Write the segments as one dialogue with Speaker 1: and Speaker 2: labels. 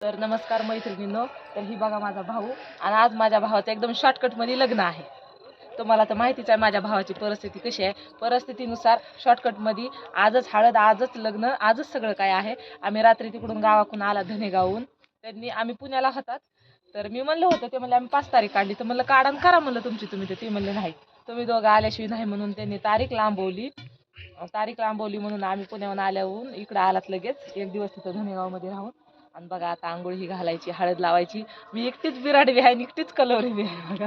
Speaker 1: तर नमस्कार मैत्रिणींनो तर ही बघा माझा भाऊ. आणि आज माझ्या भावाचं एकदम शॉर्टकटमध्ये लग्न आहे. तुम्हाला तर माहितीच आहे माझ्या भावाची परिस्थिती कशी आहे. परिस्थितीनुसार शॉर्टकटमध्ये आजच हळद आजच लग्न आजच सगळं काय आहे. आम्ही रात्री तिकडून गावाकडून आला धनेगावहून. त्यांनी आम्ही पुण्याला होतात. तर मी म्हणलं होतं ते म्हणलं आम्ही पाच तारीख काढली. तर म्हणलं काढा आणि करा म्हणलं तुमची तुम्ही तर. ते म्हणले नाही. तुम्ही दोघं आल्याशिवाय नाही म्हणून त्यांनी तारीख लांबवली. तारीख लांबवली म्हणून आम्ही पुण्याहून आल्याहून इकडं आलात लगेच. एक दिवस तिथं धनेगावमध्ये राहून. आणि बघा आता आंघोळ ही घालायची हळद लावायची. मी एकटीच बिराड बी आहे आणि एकटीच कलवरी बी आहे बघा.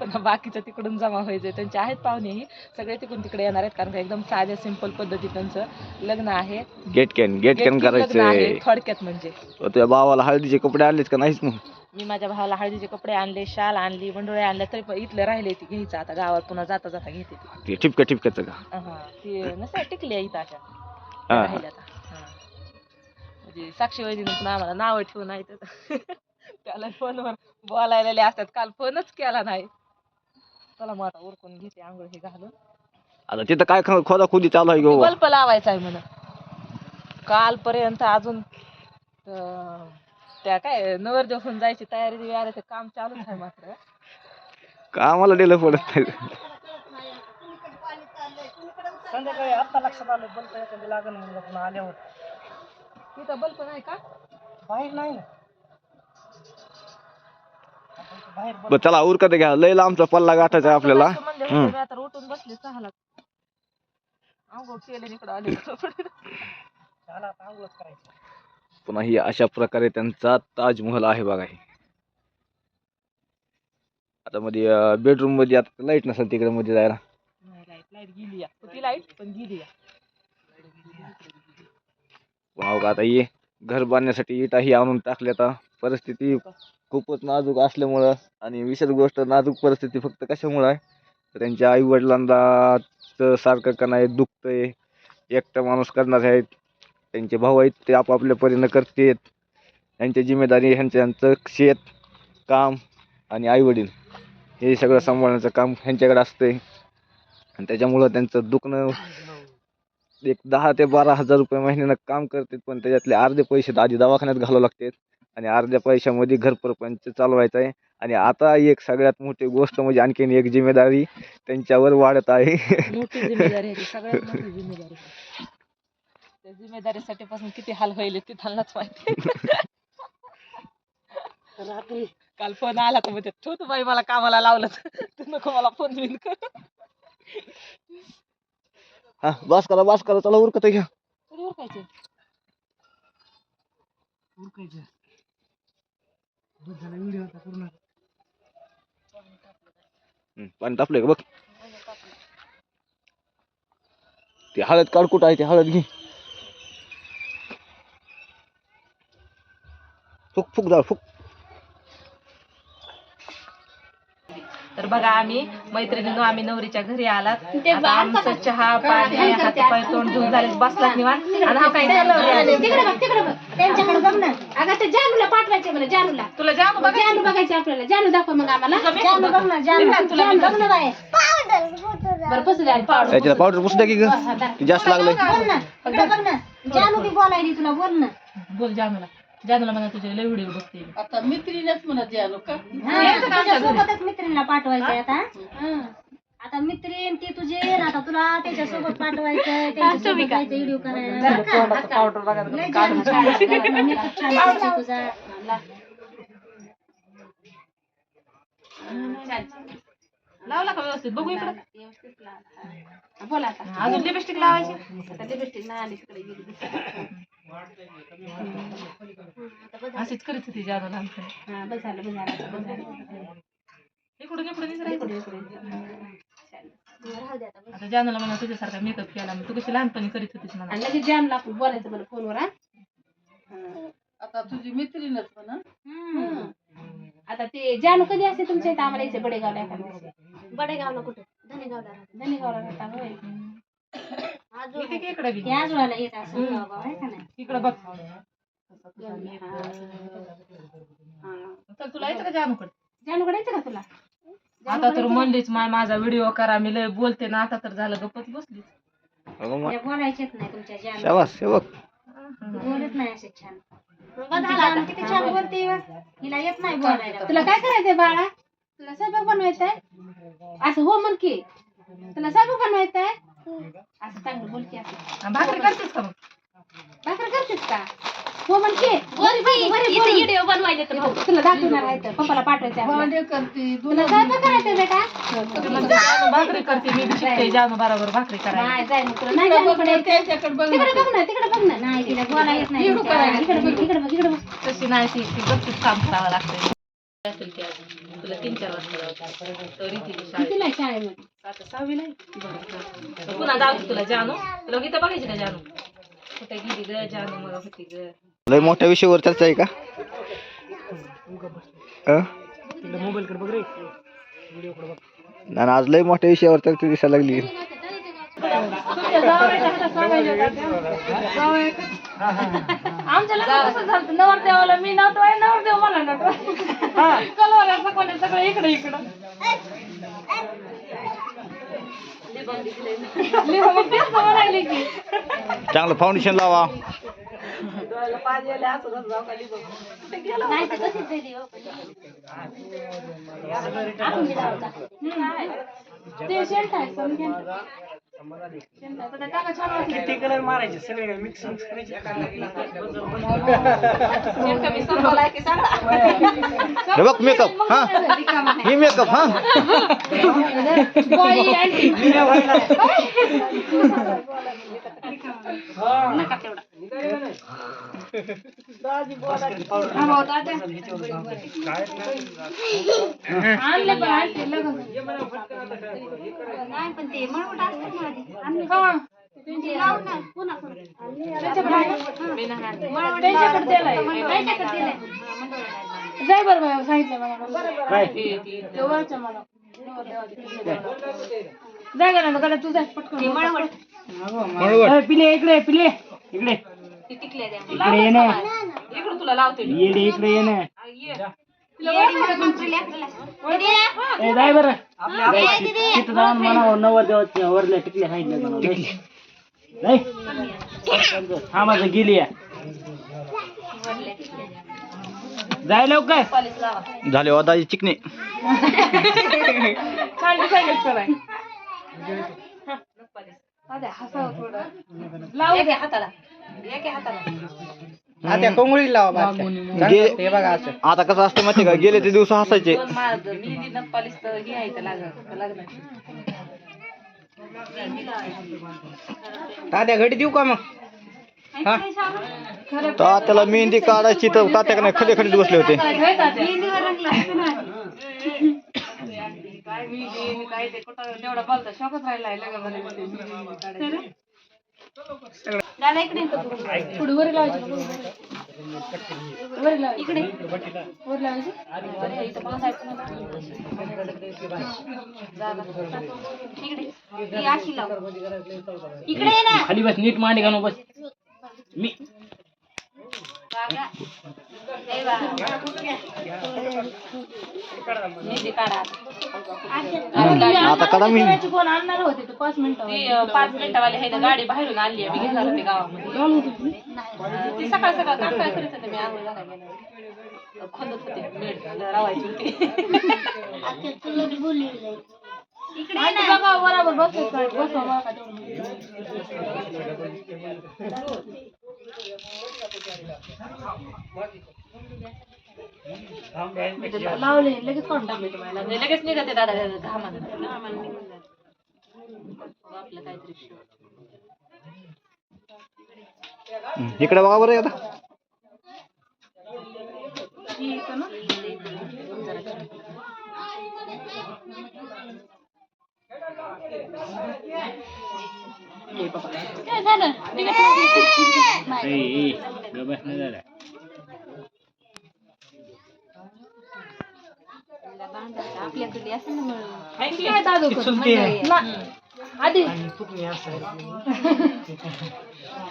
Speaker 1: पण बाकीचं तिकडून जमा व्हायचं. त्यांचे आहेत पाहुणेही सगळे तिकडून तिकडे येणार आहेत कारण का एकदम साध्या सिंपल पद्धती त्यांचं लग्न आहे.
Speaker 2: गेट कॅन गेट कॅन करायचंय.
Speaker 1: थोडक्यात म्हणजे.
Speaker 2: तुझ्या भावाला हळदीचे कपडे आणलेच का नाहीच मग?
Speaker 1: मी माझ्या भावाला हळदीचे कपडे आणले शाल आणली बंडोळे आणले तरी पण इथले राहिले ती घ्यायचं. आता गावात पुन्हा जाता जाता घेते ती.
Speaker 2: ठिपक्या ठिपक्याचं का?
Speaker 1: हा ती नसते टिकली इथं अशा.
Speaker 2: हा.
Speaker 1: राहिल्या आता हा. म्हणजे साक्षी वैदीनं पण आम्हाला नावं ठेवून आहे त्याला फोनवर बोलायला असतात. काल फोनच केला नाही. चला मग आता उरकून घेते आंघोळ हे घालून.
Speaker 2: आता तिथं काय ख- खोदाखोदी चालू आहे गो
Speaker 1: बल्ब लावायचा आहे म्हणा. कालपर्यंत अजून अं, त्या काय नवरदेव होऊन जायची तयारी बियारीचं काम चालूच आहे मात्र.
Speaker 2: कामाला दिलं पडत नाही.
Speaker 1: संध्याकाळी आत्ता लक्षात आलं एखादी लागल म्हणलं पुन्हा आल्यावर. तिथं बल्ब नाही का? बाहेर नाही ना. बाहेर
Speaker 2: बरं चला उरकत घ्या. लय लांबचा पल्ला गाठायचा आहे आपल्याला. हम्म.
Speaker 1: आता उठून बसले सहाला. आंघोळ केले इकडं आले झाला आता आंघोळच करायचं.
Speaker 2: पुन्हा ही अशा प्रकारे त्यांचा ताजमहल आहे बघा हे. आता मध्ये बेडरूममध्ये आता लाइट नसेल तिकडे मध्ये जायला.
Speaker 1: नाही लाइट लाइट गेली या. होती लाइट पण गेली या.
Speaker 2: वाव का आता ये घर बांधण्यासाठी इटाही आणून टाकल्या आता. परिस्थिती खूपच नाजूक असल्यामुळं आणि विशेष गोष्ट नाजूक परिस्थिती फक्त कशामुळं आहे? तर त्यांच्या आई वडिलांना सारखं का नाही दुखतंय? एकटा माणूस करणार आहेत. त्यांचे भाऊ आहेत ते आपापल्या परीनं करतेत. त्यांची जिम्मेदारी ह्यांचं शेत काम आणि आईवडील हे सगळं सांभाळण्याचं काम ह्यांच्याकडे असतंय. आणि त्याच्यामुळं त्यांचं दुखणं एक दहा ते बारा हजार रुपये महिन्यानं काम करतात पण त्याच्यातले अर्धे पैसे तर आधी दवाखान्यात घालावं लागतात. आणि अर्ध्या पैशामध्ये घर परपंच चालवायचं आहे. आणि आता एक सगळ्यात मोठी गोष्ट म्हणजे आणखीन एक जिम्मेदारी त्यांच्यावर वाढत आहे.
Speaker 1: मोठी जिम्मेदारी आहे ती सगळ्यात मोठी जिम्मेदारी त्या जिम्मेदारीसाठी पासून किती हाल व्हायले ते त्यांनाच माहिती रात्री काल फोन आला तर म्हणजे ठेवतो बाई मला कामाला लावलं तू नको मला फोन बिन कर.
Speaker 2: हा बस करा बस करा चला उरकत घ्या.
Speaker 1: कधी उरकायचं? उरकायचं. व्हिडिओ पूर्ण.
Speaker 2: हम्म, पाणी तापलंय का? बघ. ते हळद काढ कुठं आहे ते हळद घे. फुक फुक जा फुक.
Speaker 1: तर बघा आम्ही मैत्रिणीनं आम्ही नवरीच्या घरी आलात. आता आमचं चहा पाणी हातपाय तोंड धुवून झाले बसलात निवांत. आणि हा काही नवरी आली.
Speaker 3: तिकडे बघ तिकडे बघ. त्यांच्याकडे बघ ना. अगं ते जानूला पाठवायचे मला जानूला.
Speaker 1: तुला जाऊ बघा
Speaker 3: जानू बघायचे आपल्याला. जानू दाखव मग आम्हाला.
Speaker 1: जानू बघ
Speaker 3: ना जानू.
Speaker 1: तुला मी
Speaker 3: बघ ना बरं पुसू द्या पावडर
Speaker 2: त्याच्याला पावडर पुसू द्या की ग? जास्त
Speaker 3: ना. बघ ना. जानू ती बोलायली तुला बोल ना.
Speaker 1: बोल जानूला. जानूला म्हणा तुझे लय व्हिडिओ बघते.
Speaker 4: आता म्हणत जानू का
Speaker 3: हा, तुझ्यासोबतच मैत्रिणीला पाठवायचंय आता. हं. आता मैत्रीण ती तुझी आता तुला त्याच्यासोबत पाठवायचंय त्यांच्यासोबत जायचं व्हिडिओ करायला. बरं का?
Speaker 1: पावडर बघा
Speaker 3: लय जानू छान आहे. makeup छान दिसतोय तुझा.
Speaker 1: लावला का व्यवस्थित? बघू इकडं.
Speaker 3: व्यवस्थित लाव. बोला आता.
Speaker 1: अजून लिपस्टिक लावायची?
Speaker 3: आता लिपस्टिक नाही आली तिकडे. गेली
Speaker 1: अशीच करीत होती जानू लहानपणी
Speaker 3: हा बस झालं बस झालं आता बस झालं.
Speaker 1: इकडून इकडून विचारायचं
Speaker 3: राहू दे आता बस.
Speaker 1: आता जानूला म्हणा तुझ्यासारखा मेकअप केला मग तू कशी लहानपणी करीत होतीस म्हणा.
Speaker 3: आणि लगेच जानला आपण बोलायचं मला फोनवर हा.
Speaker 4: आता तुझी मैत्रीणच म्हणा.
Speaker 3: आता ते जानू कधी असते तुमच्या इथं? आम्हाला यायचं बडेगावला एखाद्या बडेगावला कुठं? धनेगावला धनेगावला राहता होय.
Speaker 1: इथे की इकडे बी?
Speaker 3: ते आजोळाला येत असं गाव आहे का नाही?
Speaker 1: इकडं बघ. तर तुला येतं का जानूकडे?
Speaker 3: जानू कडे का तुला?
Speaker 1: आता तर म्हणलीच माय माझा व्हिडिओ करा मी लय बोलते ना आता तर झालं गप्पच बसली
Speaker 3: त्या बोलायचेच नाही तुमच्या जानू.
Speaker 2: शाबास बघ.
Speaker 3: बोलत नाही असे छान. किती छान बोलते हिला येत नाही बोलायला.
Speaker 5: तुला काय करायचंय बाळा? तुला स्वयंपाक बनवायचाय? असं हो म्हण की. तुला स्वयंपाक बनवायचाय? असं चांगलं बोल की असं.
Speaker 1: आणि भाकरी करतेस का मग?
Speaker 5: भाकर करतेस का? हो म्हण की वरी बघ, वरी बोल.
Speaker 3: व्हिडिओ बनवायचे तर भाऊ.
Speaker 5: तुला दाखवणार आहे तर. पप्पाला पाठवायचं आहे आपल्याला.
Speaker 4: भांडे करते
Speaker 5: तुला स्वयंपाक करायचंय बेटा?
Speaker 1: जानू भाकरी करते मी बी शिकते जानू बरोबर भाकरी करायला.
Speaker 5: नाही जाय मग तुला नाही जायला पण येत.
Speaker 4: त्याच्याकडे बघ.
Speaker 5: तिकडे बघ ना तिकडे बघ ना.
Speaker 3: नाही तिला बोला येत नाही.
Speaker 4: व्हिडिओ करायला.
Speaker 5: इकडे बघ इकडे बघ इकडे बघ.
Speaker 1: तशी नाही ती ती बघतीच काम करावं लागतंय. असेल की अजून. तुला तीन चार वाजता जायचं. तरी तिची शाळेत
Speaker 5: कितीला आहे शाळेमध्ये?
Speaker 1: आता सहावीला आहे. ती बघा. तर पुन्हा जाऊ तुला जानू. तुला गीता बघायची का जानू? कुठे गेली ग जानू मला होती ग.
Speaker 2: लय मोठ्या विषयावर चर्चा आहे का? अं? नाही ना, आज लय मोठ्या विषयावर चर्चा दिसायला लागली.
Speaker 5: आमच्या लग्न कसं झालं नवरदेवाला मी नव्हतो आहे नवरदेव मला नव्हतो कलवाला सगळं सगळे इकडे इकडं
Speaker 2: चांगलं फाउंडेशन लावा.
Speaker 3: नाही
Speaker 5: ते शेल्ट आहे पण शेल्ट आहे. तर टाका छान वाटलं.
Speaker 2: हे बघ मेकअप हा ही मेकअप हा
Speaker 5: बाई, आंटी. हा,
Speaker 3: नाही पण ते
Speaker 5: हा.
Speaker 3: हा.
Speaker 5: जाय बरं सांगितलं मला. मला. जाय ना तू जाय पटकन.
Speaker 3: मळवट.
Speaker 6: पिले इकडे पिले. इकडे.
Speaker 3: ते टिकल्या द्या.
Speaker 6: इकडे ये ना.
Speaker 1: इकडून तुला लावते मी.
Speaker 6: येडे इकडे ये ना.
Speaker 1: आ, ये.
Speaker 3: येडी म्हणून आपल्या लेकराला. दीदी,
Speaker 6: ए जाय बरं.
Speaker 3: ए, दीदी.
Speaker 6: तिथं जाऊन म्हणा नवर देवाच्या वरल्या टिकल्या सांगितलं नाही? हा माझं गेली आहे. जाय लवकर.
Speaker 1: पॉलिश लावा
Speaker 2: झाले वादाची चिकणी
Speaker 5: छान डिसाईड कराय अरे हसावं थोडं लावू
Speaker 1: एक आहे हाताला एक आहे हाताला
Speaker 7: आता कोंगळी लावा
Speaker 2: गे-
Speaker 7: हे बघा असं
Speaker 2: आता कसं असतं माहिती का गेले ते दिवस हसायचे
Speaker 1: दोन मी तर हे आहे तर
Speaker 7: तात्या घडी देऊ का मग हा
Speaker 2: त्याला मेहंदी काढायची तर तात्या नाही खडे खडे बसले होते
Speaker 5: काय मी काय ते कुठं तेवढा बोलता शॉकच राहिला
Speaker 3: दादा इकडे.
Speaker 5: पुढे. वरी लावायची इकडे. वर लावायची?
Speaker 3: इकडे. ही अशी लाव. इकडे ना.
Speaker 6: खाली बस नीट मांडी घालून बस. मी
Speaker 3: जागा. ए बा.
Speaker 1: मेहंदी काढा
Speaker 2: आता काढा मेहंदी
Speaker 5: कोण आणणार होते ते पाच मिनिटं
Speaker 1: ती अं, पाच मिनिटावाली आहे ना गाडी बाहेरून आणली आहे मी घेणार होते गावामध्ये अं, ती सकाळ सकाळ काम काय करीत होते मी आंघोळ घालायला गेल्यावर. खोदत होते मेड रावायची होती
Speaker 3: आता तुला बी बोलली जाईल. इकडे ये
Speaker 5: आणि
Speaker 3: ना.
Speaker 5: बघा बरोबर बसतो बसवा बघा का तेवढं. लावले लगेच टाकले तुम्हाला
Speaker 1: म्हणजे लगेच निघते दादा घामानं घामानं निघून जाते. मग आपलं काहीतरी
Speaker 2: इकडे बघा बरं आता
Speaker 5: काय झालं
Speaker 6: नाही झालं
Speaker 3: आपल्याकडे असं ना.
Speaker 5: काय दादू आधी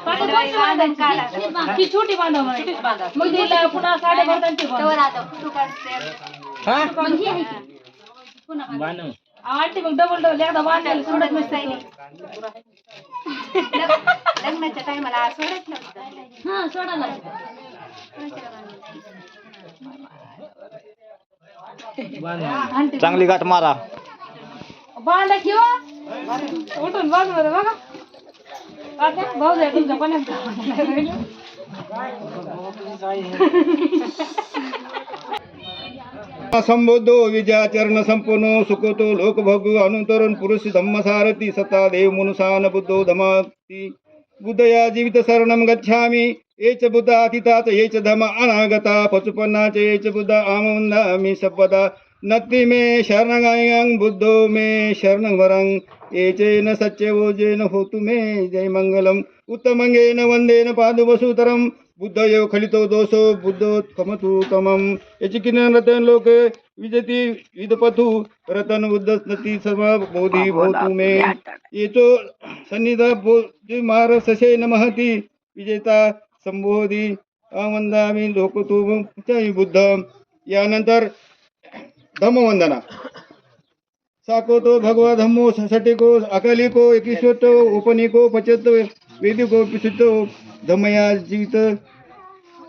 Speaker 5: बांधायची. छोटी बांधा म्हणायची. मग तिला पुन्हा साडे बांधायची
Speaker 3: तवर आता फोटो काढते मग ही आहे की? पुन्हा काढ.
Speaker 6: बांधव
Speaker 5: आंटी मग डबल डबल एकदा बांधायला सोडत नसते
Speaker 3: लग्न- लग्नाच्या टायमाला सोडत नव्हतं.
Speaker 5: हा सोडा लागतं
Speaker 2: चांगली गाठ मारा.
Speaker 5: बांधा किंवा उठून बघ बरं बघा. आता भाऊ जाय तुमच्या पाण्यात
Speaker 8: संबोधो विजयाचरण संपन्न सुखतो लोकभोग अनुतरण पुरुष धम्मसारथी सता देव मनुसान बुद्धो धमाती। बुद्धया जीवित शरणं गच्छामि एच बुद्धा अतिताच एच धम अनागता पचुपन्नाच एच बुद्ध आमवन्दामि सपदा नत्ति मे शरणगायं बुद्धो मे शरणं वरं एचेन सच्चवोजेन होतु मे जय मङ्गलम् उत्तमङ्गेन वन्देन पादुवसुतरं बुद्धयो खलितो दोषो बुद्धोत्कमतु तमं यचिकिन रतन लोके विजती विदपतु रतन बुद्धस्नती सर्व बोधी भवतु मे। येचो सन्निध बोधी मार सशे नमहती। विजेता संबोधी आमंदामी लोकतु बुद्ध यानंतर धम्मवंदना साकोतो भगवा धम्मो सटिको अकालिको एकिश्वतो उपनिको पचतो वेदिको पिसुतो धम्मया जीवित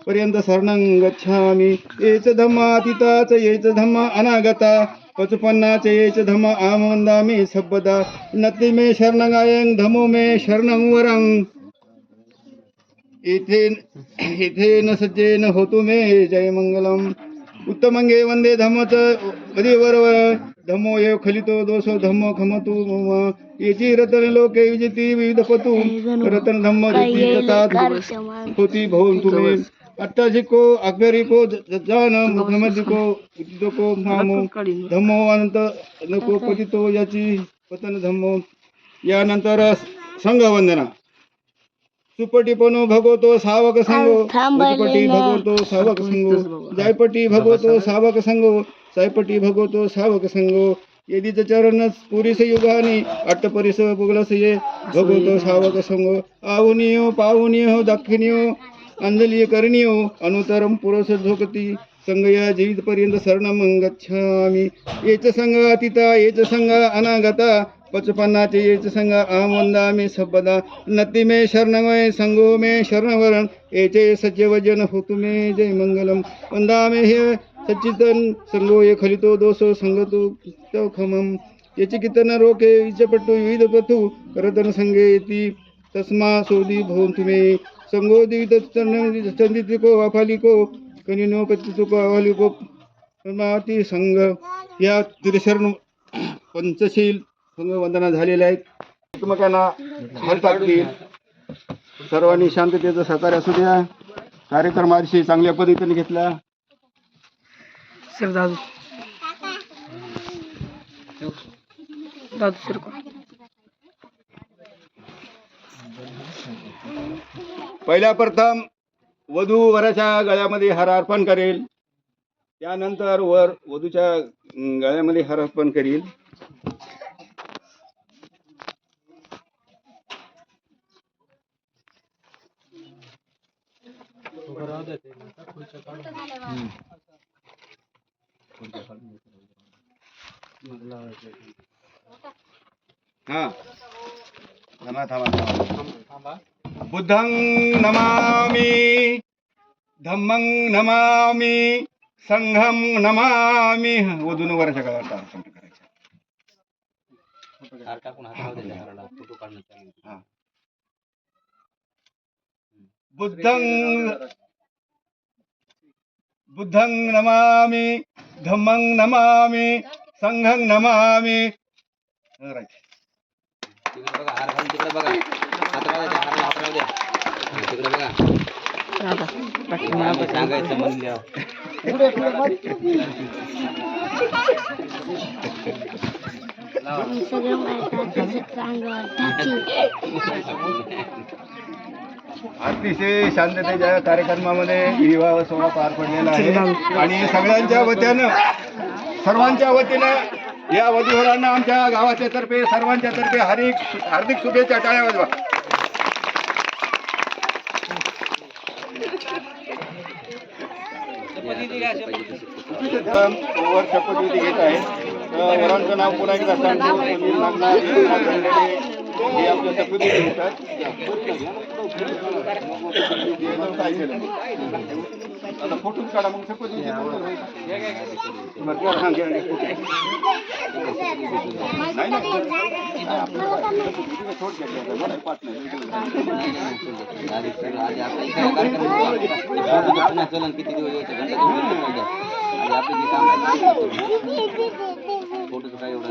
Speaker 8: पर्यंत शरणं गच्छामि धम्मा धम्मातीताच एच धम्म अनागता। पचुपन्नाच येच धम्म आमंदामी सबदा नती मे शरणगायं धमो मे शरणं वरं। इथे इथे न सज्जेन होतु मे जय मंगलम उत्तमंगे वंदे धम्मच वरवर धम्मो ये खलितो दोषो धम्मो खमतु मम। येची रतन लोके विजती विविधपतु। रतन धम्म होती भवन्तु मे। अट्टाशिको अकबरिको जान मुखमदिको उदितो मामो। धम्मो अनंत नको पतितो याची पतन धम्मो। यानंतर संघवंदना। सुपटीपनो भगवतो सावक संगो। सुपटी भगवतो सावक संगो। जायपटी भगवतो सावक संगो। सायपटी भगवतो सावक संगो। यदीच चरण पुरीस युगानी अट्टपरिस पुगलस ये भगवतो सावक संगो। आहुनियो पाहुनियो दक्षिणियो अंजली करणियो अनुतरम पुरस झोकती। संगया जीवित पर्यंत शरणं गच्छामि येच संग अतिता येच संग अनागता। पचपन्नाचे येच संग आम वंदामी सबदा नती मे शरणमय संगो मे शरणवरण येचे सज्जवजन होतु मे जय मंगलम वंदामे हे सच्चितन संगो ये खलितो दोषो संगतु तो खमम। याची कीर्तन रोके विजपटू विविध पथू करतन संगे येती तस्मा सोदी भोन तुम्ही संगो दिवित चंदितिको वाफालिको कनिनो पतितुको अवालिको संग या त्रिशरण पंचशील वंदना झालेल्या आहेत. एकमेकांना हात टाकतील सर्वांनी शांततेचं सहकार्य असू द्या. कार्यक्रम अतिशय चांगल्या पद्धतीने घेतला.
Speaker 7: सर दादू. दादू सर
Speaker 8: पहिल्या प्रथम वधू वराच्या गळ्यामध्ये हार अर्पण करेल. त्यानंतर वर वधूच्या गळ्यामध्ये हार अर्पण करील. हा. थांबा थांबा थांबा. बुद्धं नमामि धम्मं नमामि संघं नमामि. वधून वराच्या गळ्यात अर्पण करायचं. हा. बुद्धं बुद्धं नमामि धम्मं नमामि संघं नमामि. Right. अतिशय शांततेच्या कार्यक्रमामध्ये विवाह सोहळा पार पडलेला आहे. आणि सगळ्यांच्या वतीनं सर्वांच्या वतीनं या वधूवरांना आमच्या गावाच्या तर्फे सर्वांच्या तर्फे हार्दिक हार्दिक शुभेच्छा टाळ्या वाजवा. वर शपथविधी घेत आहे. वरांचं नाव पुन्हा एकदा सांगतो. हे आपल्या सगळी देतात. काय आता फोटो काढा मग चलन किती दिवस फोटोचं काय एवढा